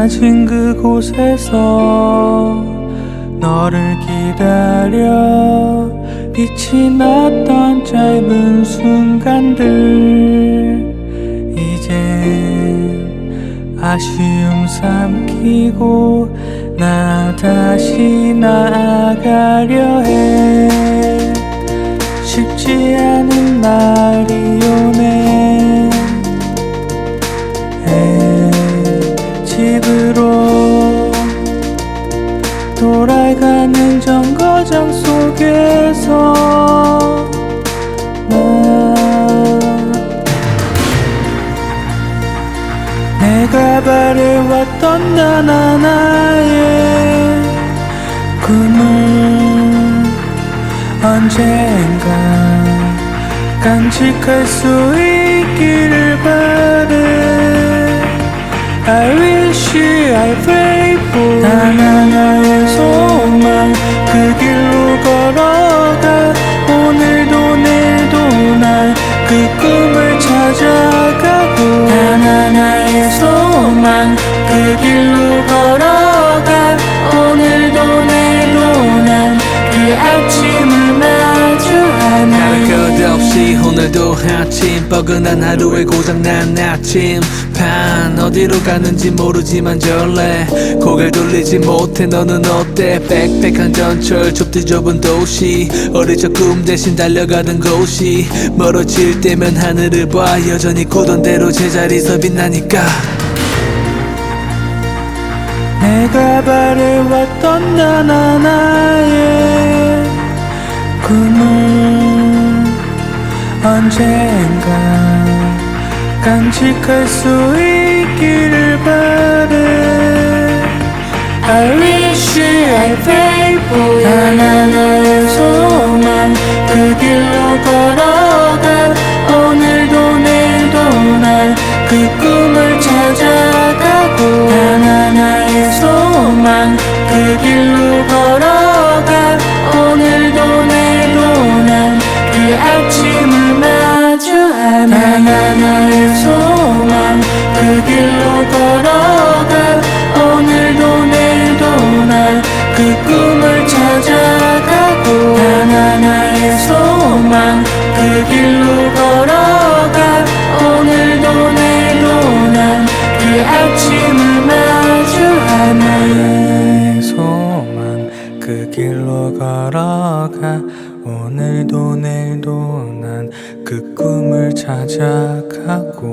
낮은 그곳에서 너를 기다려 빛이 났던 짧은 순간들 이젠 아쉬움 삼키고 나 다시 나아가려 해. 쉽지 않은 날이 내가 바래왔던 단 하나의 꿈을 언젠가 간직할 수 있기를 바래. I wish I pray for 단 하나의 없이 오늘도 아침 뻐근한 하루에 고장난 아침판 어디로 가는지 모르지만 절레. 고개 돌리지 못해 너는 어때? 빽빽한 전철 좁디 좁은 도시. 어릴 적 꿈 대신 달려가던 곳이 멀어질 때면 하늘을 봐. 여전히 고던 대로 제자리서 빛나니까. 내가 바래왔던 단 하나 언젠가 간직할 수 있기를 바래. I wish I for 단 하나의 소망 그 길로 걸어가. 오늘도 내일도 난그 꿈을 찾아가고. 단 하나의 소망 그 길로 걸어가. 오늘도 내일도 난그 아침 을 마주하네 단 하나의 소망 그 길로 걸어가 오늘도 내일도 난그 꿈을 찾아가고. 단 하나의 소망 그 길로 걸어가 오늘도 내일도 난그 아침을 마주하네 소망 그 길로 걸어가. 오늘도 내일도 난 그 꿈을 찾아가고.